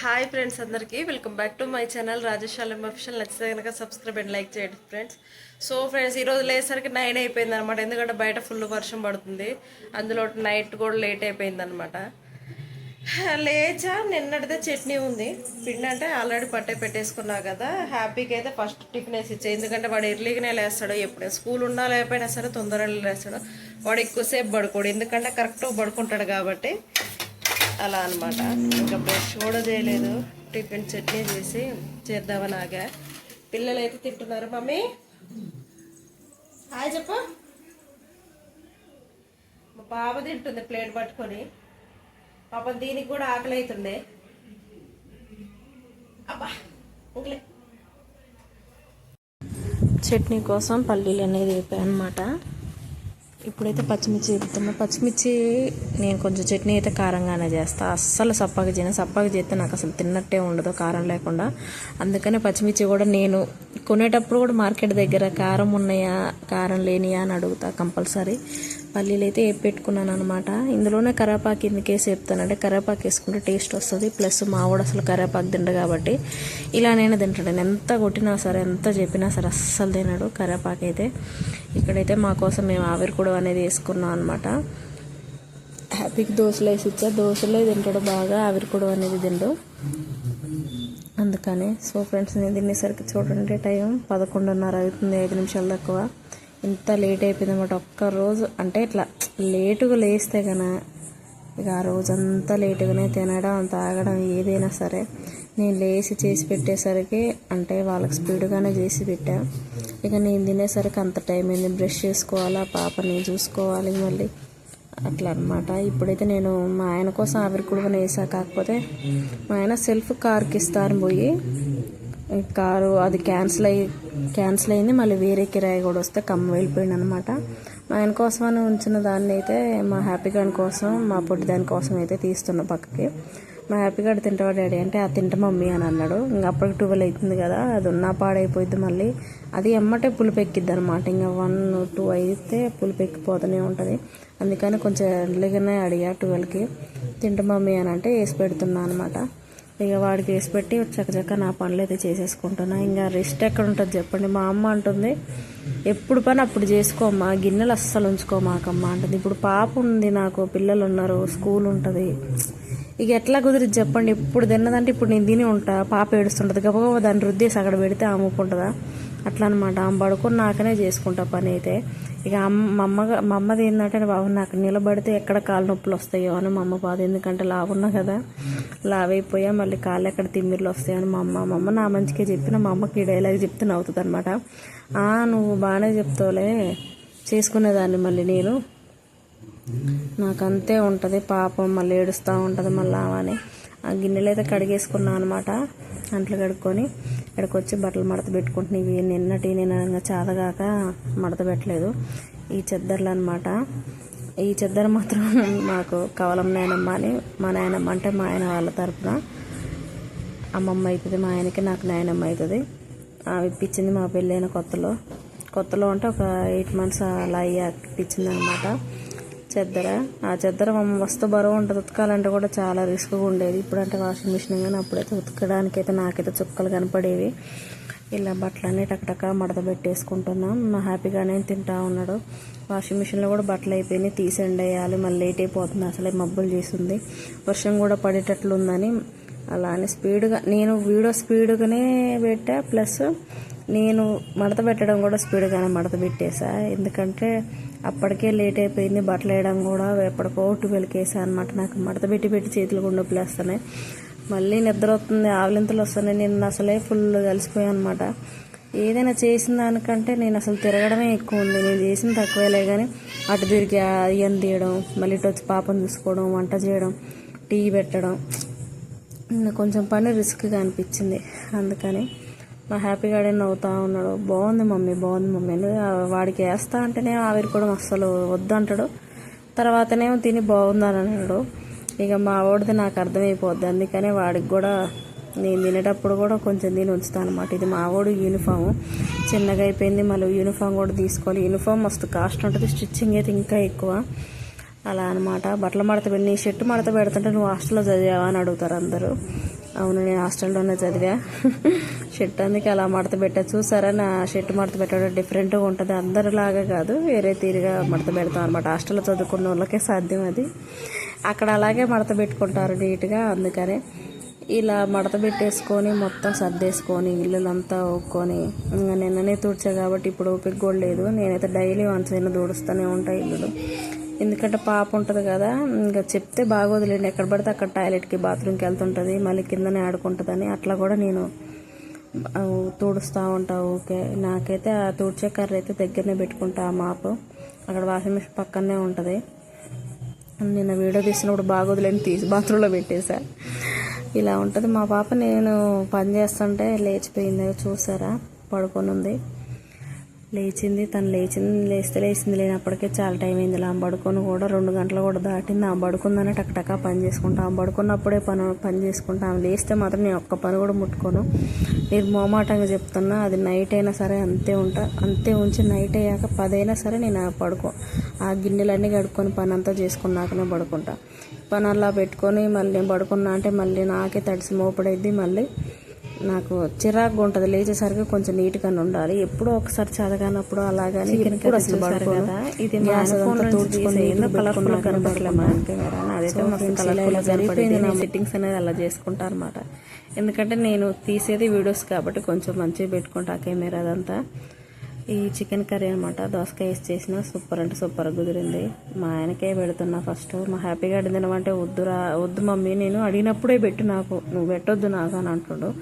Hi friends అందరికీ. Welcome back to my channel Rajashalam official. నచ్చితే కనుక సబ్స్క్రైబ్ అండ్ లైక్ చేయండి ఫ్రెండ్స్. సో ఫ్రెండ్స్ ఈరోజు లేసరికి నైన్ అయిపోయింది అనమాట ఎందుకంటే బయట ఫుల్ వర్షం పడుతుంది. అందులో నైట్ కూడా లేట్ అయిపోయింది అనమాట లేచా నిన్నటిదే చట్నీ ఉంది. పిండి అంటే ఆల్రెడీ పట్టే పెట్టేసుకున్నా కదా. హ్యాపీగా అయితే ఫస్ట్ టిఫిన్ వేసి ఇచ్చే. ఎందుకంటే వాడు ఎర్లీగానే లేస్తాడు ఎప్పుడే స్కూల్ ఉన్నా లేకపోయినా సరే తొందరగా లేస్తాడు వాడు ఎక్కువసేపు పడుకోడు. ఎందుకంటే కరెక్ట్గా పడుకుంటాడు కాబట్టి అలా అనమాట ఇంకా బ్రష్ కూడా చేయలేదు. టిఫిన్ చట్నీ చేసి చేద్దామని ఆగా. పిల్లలు అయితే తింటున్నారు. మమ్మీ? హాయ్ చెప్పు. మా పాప తింటుంది ప్లేట్ పట్టుకొని. పాపం దీనికి కూడా ఆకలి అవుతుండే అబ్బా ఇంకలే చట్నీ కోసం పల్లీలు అనేది వేపాయి అనమాట ఇప్పుడైతే పచ్చిమిర్చి వేపుతున్నా పచ్చిమిర్చి నేను కొంచెం చట్నీ అయితే కారంగానే చేస్తా. అస్సలు సప్పగా చేయను. సప్పగా చేస్తే నాకు అసలు తిన్నట్టే ఉండదు కారం లేకుండా. అందుకనే పచ్చిమిర్చి కూడా నేను కొనేటప్పుడు కూడా మార్కెట్ దగ్గర కారం ఉన్నాయా కారం లేనియా అని అడుగుతా కంపల్సరీ. పల్లీలు అయితే వేపి పెట్టుకున్నాను అనమాట ఇందులోనే కరేపాకు ఎందుకేసి వేపుతానంటే కరేపాకు వేసుకుంటే టేస్ట్ వస్తుంది ప్లస్ మావాడు అసలు కరేపాకు తిండు కాబట్టి ఇలా నేను తింటాడు. ఎంత కొట్టినా సరే ఎంత చెప్పినా సరే అస్సలు తినడు కరేపాకు అయితే. ఇక్కడైతే మా కోసం మేము ఆవిరి కూడా అనేది వేసుకున్నాం అనమాట హ్యాపీకి దోశలు వేసి ఇచ్చా. దోశలే తింటాడు బాగా ఆవిరి కూడా అనేది తిండు. అందుకని సో ఫ్రెండ్స్ నేను తినేసరికి చూడండి టైం పదకొండున్నర అవుతుంది ఐదు నిమిషాలు తక్కువ. ఇంత లేట్ అయిపోయింది అనమాట ఒక్క రోజు అంటే ఇట్లా లేటుగా లేస్తే కన ఇక ఆ రోజంతా లేటుగానే తినడం తాగడం ఏదైనా సరే నేను లేచి చేసి పెట్టేసరికి అంటే వాళ్ళకి స్పీడ్గానే చేసి పెట్టా. ఇక నేను తినేసరికి అంత టైం అయింది. బ్రష్ చేసుకోవాలా పాపని చూసుకోవాలి మళ్ళీ. అట్లా అనమాట ఇప్పుడైతే నేను మా ఆయన కోసం ఆవిరి కూడా వేసా కాకపోతే మా ఆయన సెల్ఫ్ కార్కి ఇస్తాను పోయి కారు అది క్యాన్సిల్ అయ్యి క్యాన్సిల్ అయింది. మళ్ళీ వేరే కిరాయి కూడా వస్తే కమ్మ వెళ్ళిపోయింది అనమాట మా ఆయన కోసం అని ఉంచిన దాన్ని అయితే మా హ్యాపీ గార్డ్ కోసం మా పొట్టి దాని కోసం అయితే తీస్తున్నా పక్కకి. మా హ్యాపీ గార్డ్ తింటావా డాడీ అంటే ఆ తింట మమ్మీ అని అన్నాడు. ఇంకా అప్పటికి ట్వెల్వ్ అవుతుంది కదా అది ఉన్నా పాడైపోయింది మళ్ళీ. అది ఎమ్మటే పులుపు ఎక్కిద్ది అనమాట ఇంకా వన్ టూ అయితే పులుపు ఎక్కిపోతూనే ఉంటుంది. అందుకని కొంచెం ఎర్లీగానే అడిగా ట్వెల్వ్కి. తింట మమ్మీ అని అంటే వేసి పెడుతున్నా అనమాట ఇక వాడికి వేసి పెట్టి చక్కచక్క నా పనులు అయితే చేసేసుకుంటున్నా. ఇంకా రెస్ట్ ఎక్కడ ఉంటుంది చెప్పండి. మా అమ్మ అంటుంది ఎప్పుడు పని అప్పుడు చేసుకోమ్మా. గిన్నెలు అస్సలు ఉంచుకోమాకమ్మ అంటుంది. ఇప్పుడు పాప ఉంది నాకు పిల్లలు ఉన్నారు స్కూల్ ఉంటుంది. ఇక ఎట్లా కుదిరిద్ది చెప్పండి. ఇప్పుడు తిన్నదంటే ఇప్పుడు నేను తిని ఉంటా. పాప ఏడుస్తుంటుంది. గబగబా దాన్ని రుద్దేసి అక్కడ పెడితే ఆమె అట్లా అనమాట ఆమె నాకనే చేసుకుంటా పని అయితే ఇక అమ్మ మా అమ్మగా మా అమ్మది ఏంటంటే బాబు నాకు నిలబడితే ఎక్కడ కాలు నొప్పులు వస్తాయో అని మా అమ్మ బాధ. ఎందుకంటే లావున్నా కదా. లావైపోయా మళ్ళీ కాళ్ళు ఎక్కడ తిమ్మిర్లు వస్తాయని మా అమ్మ. మా అమ్మ నా మంచికే చెప్పిన మా అమ్మకి డైలాగ్ చెప్తే నవ్వుతుంది అనమాట నువ్వు బాగానే చెప్తావులే. చేసుకునేదాన్ని మళ్ళీ నేను. నాకు అంతే ఉంటుంది. పాపం మళ్ళీ ఏడుస్తూ ఉంటుంది మళ్ళీ అని ఆ గిన్నెలు అయితే కడిగేసుకున్నాను అనమాట అంట్లు కడుక్కొని ఇక్కడికి వచ్చి బట్టలు మడత పెట్టుకుంటున్నాయి. ఇవి నిన్నటి నేను చాదగాక మడత పెట్టలేదు. ఈ చెద్దర్లు అనమాట ఈ చెద్దర మాత్రం మాకు కవలం నాయనమ్మ అని మా నాయనమ్మ అంటే మా ఆయన వాళ్ళ తరపున అమ్మమ్మ అవుతుంది మా ఆయనకి నాకు నాయనమ్మ అవుతుంది అవి ఇప్పించింది మా పెళ్ళైన కొత్తలో. కొత్తలో అంటే ఒక ఎయిట్ మంత్స్ అలా అయ్యి ఇప్పించింది అనమాట చెద్దర? ఆ చెద్దర వస్తు బరువు ఉంటుంది. ఉతకాలంటే కూడా చాలా రిస్క్గా ఉండేది. ఇప్పుడంటే వాషింగ్ మిషన్ కానీ అప్పుడైతే ఉతకడానికైతే నాకైతే చుక్కలు కనపడేవి. ఇలా బట్టలన్నీ టక్టక మడత పెట్టేసుకుంటున్నాం. మా హ్యాపీగానే తింటా ఉన్నాడు. వాషింగ్ మిషన్లో కూడా బట్టలు అయిపోయినాయి. తీసెండ్ వేయాలి మళ్ళీ లేట్ అయిపోతుంది. అసలే మబ్బులు చేసింది. వర్షం కూడా పడేటట్లు ఉందని అలా అని స్పీడ్గా నేను వీడియో స్పీడ్గానే పెట్టా. ప్లస్ నేను మడత పెట్టడం కూడా స్పీడ్గానే మడత పెట్టేసా. ఎందుకంటే అప్పటికే లేట్ అయిపోయింది. బట్టలు వేయడం కూడా ఎప్పటికో ట్వెల్వ్కి వేసా అనమాట నాకు మడత పెట్టి పెట్టి చేతులు గుండె వస్తున్నాయి మళ్ళీ నిద్ర వస్తుంది ఆవలింతలు వస్తున్నాయి. నేను అసలే ఫుల్ కలిసిపోయాను అనమాట ఏదైనా చేసిన దానికంటే నేను అసలు తిరగడమే ఎక్కువ ఉంది. నేను చేసిన తక్కువేలే కానీ అటు తిరిగి అయ్యని తీయడం మళ్ళీ ఇటు వచ్చి పాపను చూసుకోవడం వంట చేయడం టీ పెట్టడం. కొంచెం పని రిస్క్గా అనిపించింది. అందుకని మా హ్యాపీగాడే నవ్వుతా ఉన్నాడు. బాగుంది మమ్మీ బాగుంది మమ్మీ. వాడికి వేస్తా అంటేనే ఆవిరి కూడా అస్సలు వద్దంటాడు తర్వాతనేమో తిని బాగుందని అన్నాడు. ఇక మా వాడిది నాకు అర్థమైపోద్ది. అందుకనే వాడికి కూడా నేను తినేటప్పుడు కూడా కొంచెం తిని ఉంచుతాను అనమాట ఇది మా వాడు యూనిఫామ్. చిన్నగా అయిపోయింది. మళ్ళీ యూనిఫామ్ కూడా తీసుకోవాలి. యూనిఫామ్ మస్తు కాస్ట్ ఉంటుంది. స్టిచ్చింగ్ అయితే ఇంకా ఎక్కువ. అలా అనమాట బట్టలు మడత నీ షర్టు మడత పెడుతుంటే నువ్వు హాస్టల్లో చదివావా అని అడుగుతారు అందరూ. అవును నేను హాస్టల్లోనే చదివా. షర్ట్ అందుకే అలా మడత పెట్టా. చూసారా నా షర్ట్ మడత పెట్టడం డిఫరెంట్గా ఉంటుంది. అందరిలాగా కాదు వేరే తీరుగా మడత పెడతాం అనమాట హాస్టల్లో చదువుకున్న వాళ్ళకే సాధ్యం అది. అక్కడ అలాగే మడత పెట్టుకుంటారు నీట్గా అందుకనే. ఇలా మడత పెట్టేసుకొని మొత్తం సర్దేసుకొని ఇల్లులంతా ఒక్కొని ఇంకా నిన్ననే తుడిచా కాబట్టి ఇప్పుడు ఓపిక కూడా లేదు. నేనైతే డైలీ వన్స్ అయినా తుడుస్తూనే ఉంటాను ఇల్లులు. ఎందుకంటే పాప ఉంటుంది కదా ఇంకా చెప్తే బాగోదులేండి. ఎక్కడ పడితే అక్కడ టాయిలెట్కి బాత్రూమ్కి వెళ్తుంటుంది మళ్ళీ కిందనే ఆడుకుంటుందని. అట్లా కూడా నేను తుడుస్తూ ఉంటా ఓకే. నాకైతే ఆ తుడిచే కర్ర అయితే దగ్గరనే పెట్టుకుంటా ఆ మాపు. అక్కడ వాషింగ్ మిషన్ పక్కనే ఉంటుంది. నిన్న వీడియో తీసినప్పుడు బాగోదులేని తీసి బాత్రూంలో పెట్టేశా ఇలా ఉంటుంది. మా పాప నేను పని చేస్తుంటే లేచిపోయింది చూసారా? పడుకొని ఉంది. లేచింది తను లేచింది లేస్తే లేచింది లేనప్పటికే చాలా టైం అయింది. ఇలా ఆమె పడుకొని కూడా రెండు గంటలు కూడా దాటింది. ఆమె పడుకుందనే టక్ పని చేసుకుంటా ఆమె పడుకున్నప్పుడే పని పని చేసుకుంటా. ఆమె లేస్తే మాత్రం నేను ఒక్క పని కూడా ముట్టుకోను. మీరు మోమాటంగా చెప్తున్నా అది నైట్ అయినా సరే అంతే ఉంటా. అంతే ఉంచి నైట్ అయ్యాక పదైనా సరే నేను పడుకో ఆ గిన్నెలన్నీ కడుక్కొని పని అంతా చేసుకున్నాకనే పడుకుంటా. పని అలా పెట్టుకొని మళ్ళీ పడుకున్నా అంటే మళ్ళీ నాకే తడిసి మోపడైద్ది మళ్ళీ నాకు చిరాకుగా ఉంటుంది. లేచేసరికి కొంచెం నీట్గా ఉండాలి. ఎప్పుడో ఒకసారి చదవనప్పుడు అలాగని ఎప్పుడు అసలు పడుకోను ఇది సెట్టింగ్స్ అనేది అలా చేసుకుంటా అనమాట ఎందుకంటే నేను తీసేది వీడియోస్ కాబట్టి కొంచెం మంచిగా పెట్టుకుంటా కెమెరా అదంతా. ఈ చికెన్ కర్రీ అనమాట దోసకాయ వేసి చేసిన. సూపర్ అంటే సూపర్ కుదిరింది. మా ఆయనకే పెడుతున్నా ఫస్ట్. మా హ్యాపీగా తినమంటే వద్దురా వద్దు మమ్మీ నేను అడిగినప్పుడే పెట్టు నాకు. నువ్వు పెట్టొద్దు నాకు అని అంటున్నాడు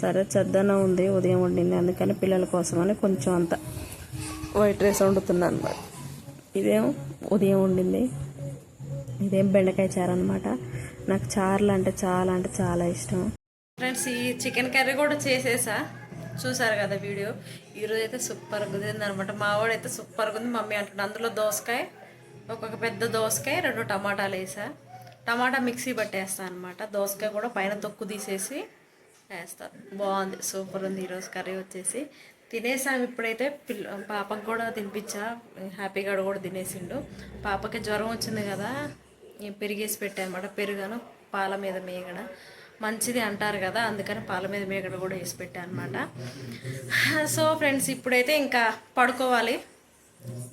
సరే చెద్దన ఉంది ఉదయం వండింది అందుకని పిల్లల కోసమని కొంచెం అంత వైట్ రైస్ వండుతున్నాను అనమాట ఇదేం ఉదయం వండింది. ఇదేం బెండకాయ చారు అనమాట నాకు చారులు అంటే చాలా అంటే చాలా ఇష్టం. ఫ్రెండ్స్ ఈ చికెన్ కర్రీ కూడా చేసేసా? చూసారు కదా వీడియో? ఈరోజు అయితే సూపర్ కుదిరింది అనమాట మా వాడైతే సూపర్గా ఉంది మమ్మీ అంటున్నాడు. అందులో దోసకాయ ఒక్కొక్క పెద్ద దోసకాయ రెండు టమాటాలు వేసా. టమాటా మిక్సీ పట్టేస్తా అనమాట దోసకాయ కూడా పైన తొక్కు తీసేసి వేస్తాను బాగుంది సూపర్ ఉంది ఈరోజు కర్రీ వచ్చేసి. తినేసాం ఇప్పుడైతే. పిల్ల పాపకు కూడా తినిపించా. హ్యాపీగా కూడా తినేసిండు. పాపకి జ్వరం వచ్చింది కదా నేను పెరిగేసి పెట్టాను అనమాట పెరుగాను పాల మీద మేగడ మంచిది అంటారు కదా అందుకని పాల మీద మేకడ కూడా వేసి పెట్టాను అనమాట సో ఫ్రెండ్స్ ఇప్పుడైతే ఇంకా పడుకోవాలి.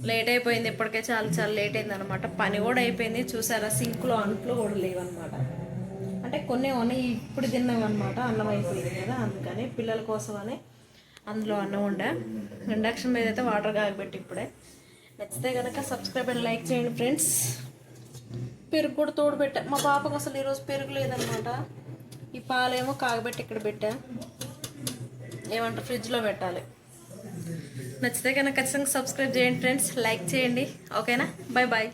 లేట్ అయిపోయింది ఇప్పటికే చాలా చాలా లేట్ అయింది అనమాట పని కూడా అయిపోయింది. చూసారా సింక్లో అంట్లు కూడా లేవు అనమాట అంటే కొన్ని ఉన్నాయి ఇప్పుడు తిన్నాం అనమాట అన్నం అయిపోయింది కదా అందుకని పిల్లల కోసమని అందులో అన్నం ఉండే ఇండక్షన్ మీద అయితే వాటర్ కాగబెట్టి ఇప్పుడే. నచ్చితే కనుక సబ్స్క్రైబ్ అండ్ లైక్ చేయండి ఫ్రెండ్స్. పెరుగు కూడా తోడు పెట్టా. మా పాపకు అసలు ఈరోజు పెరుగు లేదనమాట ఈ పాలేమో కాగబెట్టి ఇక్కడ పెట్టా. ఏమంటారు? ఫ్రిడ్జ్లో పెట్టాలి. నచ్చితే కనుక ఖచ్చితంగా సబ్స్క్రైబ్ చేయండి ఫ్రెండ్స్. లైక్ చేయండి. ఓకేనా? Bye bye